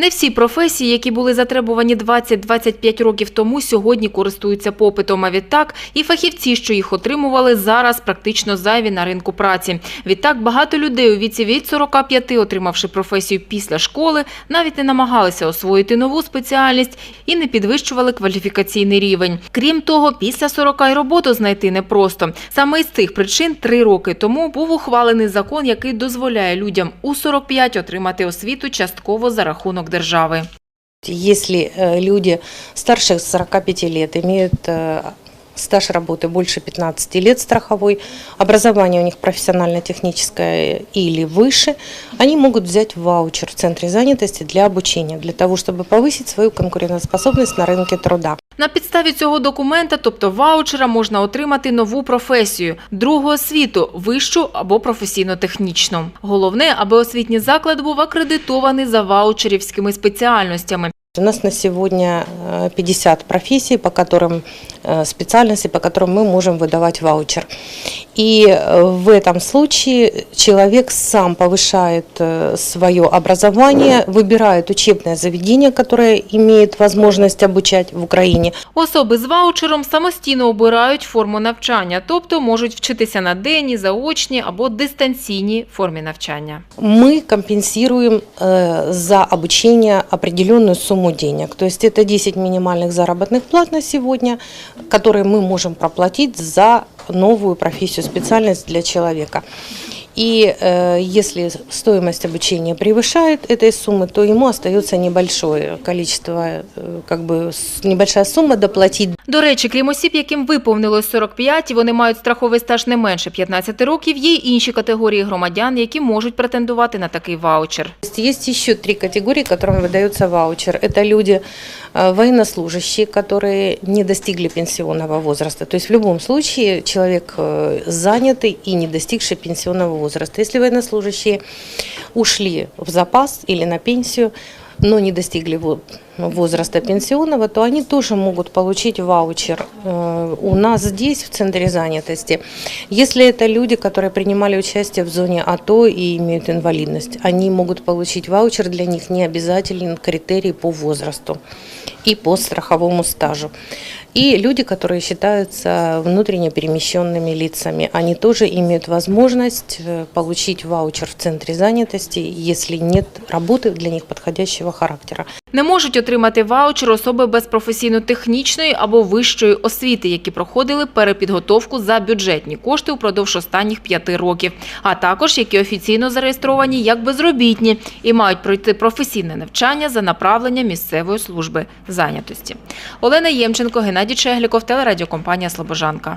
Не всі професії, які були затребувані 20-25 років тому, сьогодні користуються попитом. А відтак і фахівці, що їх отримували, зараз практично зайві на ринку праці. Відтак багато людей у віці від 45, отримавши професію після школи, навіть не намагалися освоїти нову спеціальність і не підвищували кваліфікаційний рівень. Крім того, після 40 й роботу знайти непросто. Саме із цих причин три роки тому був ухвалений закон, який дозволяє людям у 45 отримати освіту частково за рахунок держави. Если э, люди старше 45 лет имеют э, стаж работы больше 15 лет страховой, образование у них профессионально-техническое или выше, они могут взять ваучер в центре занятости для обучения, для того, чтобы повысить свою конкурентоспособность на рынке труда. На підставі цього документа, тобто ваучера, можна отримати нову професію, другу освіту, вищу або професійно-технічну. Головне, аби освітній заклад був акредитований за ваучерівськими спеціальностями. У нас на сегодня э, 50 профессий, по которым э, специальностей, по которым мы можем выдавать ваучер. И э, в этом случае человек сам повышает свое образование, выбирает учебное заведение, которое имеет возможность обучать в Украине. Особи з ваучером самостійно обирають форму навчання, тобто можуть вчитися на денній, заочній або дистанційній формі навчання. Мы компенсируем э, за обучение определенную сумму денег. То есть это 10 минимальных заработных плат на сегодня, которые мы можем проплатить за новую профессию, специальность для человека. И э, если стоимость обучения превышает этой суммы, то ему остается небольшое количество, э, как бы с- небольшая сумма доплатить До речі, крім осіб, яким виповнилось 45 і вони мають страховий стаж не менше 15 років, є й інші категорії громадян, які можуть претендувати на такий ваучер. Есть- Есть еще три категории, которым выдается ваучер. Это люди э, военнослужащие, которые не достигли пенсионного возраста. То есть в любом случае человек э, занятый и не достигший пенсионного возраста. Если военнослужащие ушли в запас или на пенсию, но не достигли возраста пенсионного, то они тоже могут получить ваучер э, у нас здесь, в Центре занятости. Если это люди, которые принимали участие в зоне АТО и имеют инвалидность, они могут получить ваучер, для них не обязателен критерий по возрасту и по страховому стажу. И люди, которые считаются внутренне перемещенными лицами, они тоже имеют возможность э, получить ваучер в Центре занятости, если нет работы для них подходящего характера. Не можуть отримати ваучер особи без професійно-технічної або вищої освіти, які проходили перепідготовку за бюджетні кошти упродовж останніх п'яти років, а також які офіційно зареєстровані як безробітні і мають пройти професійне навчання за направленням місцевої служби зайнятості. Олена Ємченко, Геннадій Чегліков, телерадіокомпанія Слобожанка.